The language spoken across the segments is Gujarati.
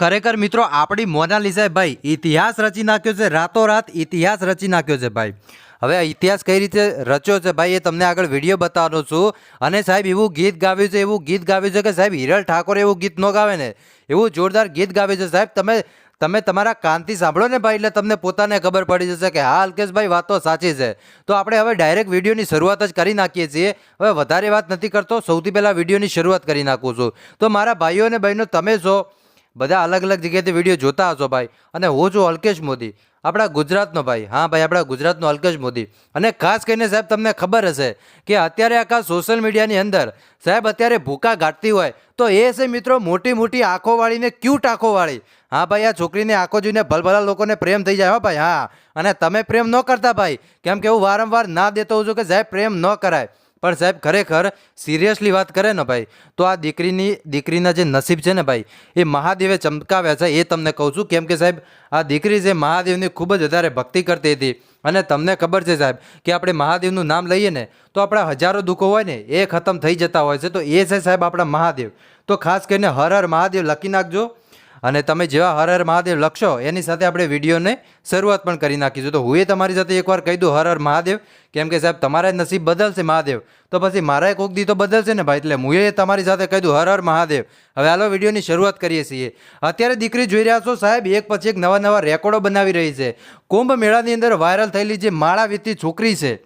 ખરેખર મિત્રો, આપણી મોનાલિસાએ ભાઈ ઇતિહાસ રચી નાખ્યો છે, રાતોરાત ઇતિહાસ રચી નાખ્યો છે ભાઈ. હવે ઇતિહાસ કઈ રીતે રચ્યો છે ભાઈ એ તમને આગળ વીડિયો બતાવવાનો છું. અને સાહેબ એવું ગીત ગાવ્યું છે, એવું ગીત ગાવ્યું છે કે સાહેબ હિરલ ઠાકોર એવું ગીત ન ગાવે ને? એવું જોરદાર ગીત ગાવ્યું છે સાહેબ. તમે તમે તમારા કાનથી સાંભળો ને ભાઈ એટલે તમને પોતાને ખબર પડી જશે કે હા, અલ્કેશભાઈ, વાત તો સાચી છે. તો આપણે હવે ડાયરેક્ટ વિડીયોની શરૂઆત જ કરી નાખીએ છીએ. હવે વધારે વાત નથી કરતો, સૌથી પહેલાં વિડીયોની શરૂઆત કરી નાખું છું. તો મારા ભાઈઓ અને બહેનો, તમે છો બધા અલગ અલગ જગ્યાએથી વીડિયો જોતા હશો ભાઈ. અને હું છું અલ્કેશ મોદી. આપણા ગુજરાતનો ભાઈ. હા ભાઈ, આપણા ગુજરાતનો અલ્કેશ મોદી. અને ખાસ કરીને સાહેબ તમને ખબર હશે કે અત્યારે આખા સોશિયલ મીડિયાની અંદર સાહેબ અત્યારે ભૂકા ગાંઠતી હોય તો એ છે મિત્રો મોટી મોટી આંખોવાળીને ક્યુટ આંખોવાળી હા ભાઈ, આ છોકરીને આંખો જોઈને ભલભલા લોકોને પ્રેમ થઈ જાય, હો ભાઈ. હા. અને તમે પ્રેમ ન કરતા ભાઈ. કેમ કે હું વારંવાર ના દેતો હોઉં છું કે સાહેબ પ્રેમ ન કરાય. પણ સાહેબ, ખરેખર સિરિયસલી વાત કરે ને ભાઈ, તો આ દીકરીની, દીકરીના જે નસીબ છે ને ભાઈ, એ મહાદેવે ચમકાવ્યા છે, એ તમને કહું છું. કેમ કે સાહેબ, આ દીકરી છે મહાદેવની ખૂબ જ વધારે ભક્તિ કરતી હતી અને તમને ખબર છે સાહેબ કે આપણે મહાદેવનું નામ લઈએ ને, તો આપણા હજારો દુઃખો હોય ને, એ ખતમ થઈ જતા હોય છે. તો એ છે સાહેબ આપણા મહાદેવ. તો ખાસ કરીને હર હર મહાદેવ, લખી નાખજો. અને તમે જેવા હર હર મહાદેવ લખશો, એની સાથે આપણે વિડીયોને શરૂઆત પણ કરી નાખીશું. તો હું એ તમારી સાથે એકવાર કહી દઉં, હર હર મહાદેવ. કેમ કે સાહેબ, તમારા જ નસીબ બદલશે મહાદેવ. તો પછી મારા કોક દી તો બદલશે ને ભાઈ, એટલે હું એ તમારી સાથે કહી દઉં, હર હર મહાદેવ. હવે હાલો વિડીયોની શરૂઆત કરીએ છીએ. અત્યારે દીકરી જોઈ રહ્યા છો સાહેબ, એક પછી એક નવા નવા રેકોર્ડો બનાવી રહી છે. કુંભ મેળાની અંદર વાયરલ થયેલી જે માળા વીતી છોકરી છે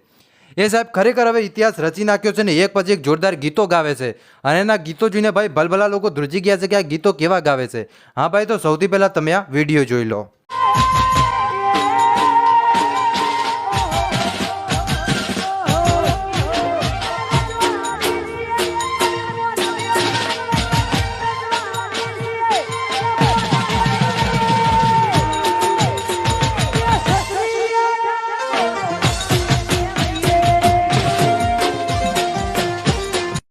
એ સાહેબ ખરેખર હવે ઇતિહાસ રચી નાખ્યો છે ને, એક પછી એક જોરદાર ગીતો ગાવે છે. અને એના ગીતો જોઈને ભાઈ ભલભલા લોકો ધ્રુજી ગયા છે કે આ ગીતો કેવા ગાવે છે? હા ભાઈ, તો સૌથી પહેલાં તમે આ વીડિયો જોઈ લો.